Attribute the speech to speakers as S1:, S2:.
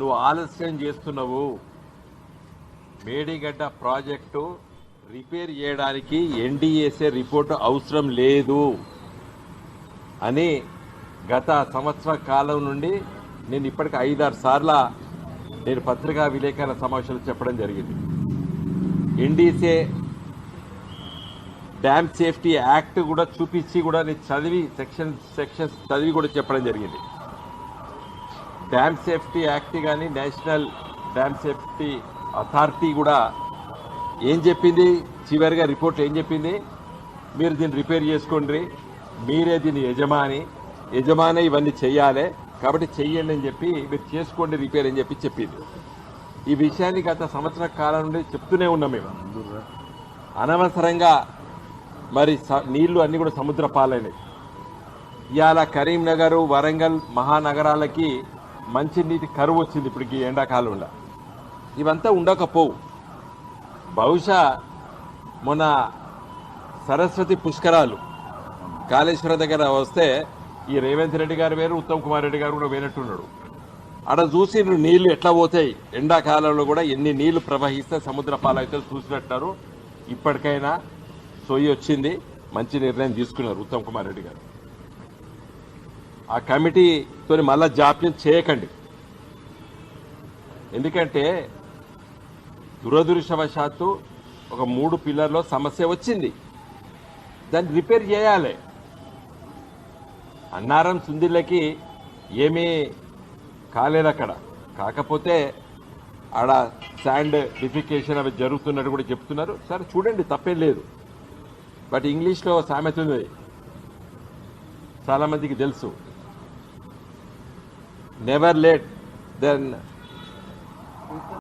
S1: నువ్వు ఆలస్యం చేస్తున్నావు. మేడిగడ్డ ప్రాజెక్టు రిపేర్ చేయడానికి ఎన్డీఏసే రిపోర్టు అవసరం లేదు అని గత సంవత్సర కాలం నుండి నేను ఇప్పటికి ఐదారు సార్ల నేను పత్రికా విలేకరుల సమావేశాలు చెప్పడం జరిగింది. ఎన్డీసే డ్యామ్ సేఫ్టీ యాక్ట్ కూడా చూపించి కూడా నేను చదివి సెక్షన్ సెక్షన్స్ చదివి కూడా చెప్పడం జరిగింది. డ్యామ్ సేఫ్టీ యాక్ట్ కానీ నేషనల్ డ్యామ్ సేఫ్టీ అథారిటీ కూడా ఏం చెప్పింది? చివరిగా రిపోర్ట్ ఏం చెప్పింది? మీరు దీన్ని రిపేర్ చేసుకోండి. మీరే దీని యజమాని. యజమాని ఇవన్నీ చేయాలి. కాబట్టి చెయ్యండి అని చెప్పి మీరు చేసుకోండి రిపేర్ అని చెప్పి చెప్పింది. ఈ విషయాన్ని గత సంవత్సర కాలం నుండి చెప్తూనే ఉన్నాం మేము. అనవసరంగా మరి స- నీళ్ళు అన్నీ కూడా సముద్ర పాలైనవి ఇవాళ కరీంనగర్ వరంగల్ మహానగరాలకి మంచినీటి కరువు వచ్చింది ఇప్పటికి ఎండాకాలంలో. ఇవంతా ఉండకపోవు. బహుశా మొన్న సరస్వతి పుష్కరాలు కాళేశ్వరం దగ్గర వస్తే ఈ రేవంత్ రెడ్డి గారు వేరు ఉత్తమ్ కుమార్ రెడ్డి గారు కూడా వేరేట్టున్నాడు అక్కడ చూసి నీళ్ళు ఎట్లా పోతాయి? ఎండాకాలంలో కూడా ఎన్ని నీళ్ళు ప్రవహిస్తే సముద్ర పాలైతే చూసినట్టారు ఇప్పటికైనా సొయ్యి వచ్చింది. మంచి నిర్ణయం తీసుకున్నారు ఉత్తమ్ కుమార్ రెడ్డి గారు. ఆ కమిటీతో మళ్ళా జాప్యం చేయకండి. ఎందుకంటే దురదృష్టవశాత్తు ఒక మూడు పిల్లర్లో సమస్య వచ్చింది. దాన్ని రిపేర్ చేయాలి. అన్నారం సుందిళ్ళకి ఏమీ కాలేదు అక్కడ. కాకపోతే ఆడ శాండ్ డిఫికేషన్ అవి జరుగుతున్నట్టు కూడా చెప్తున్నారు. సరే చూడండి తప్పేం లేదు. బట్ ఇంగ్లీష్లో సామెత ఉంది. చాలామందికి తెలుసు. never late, then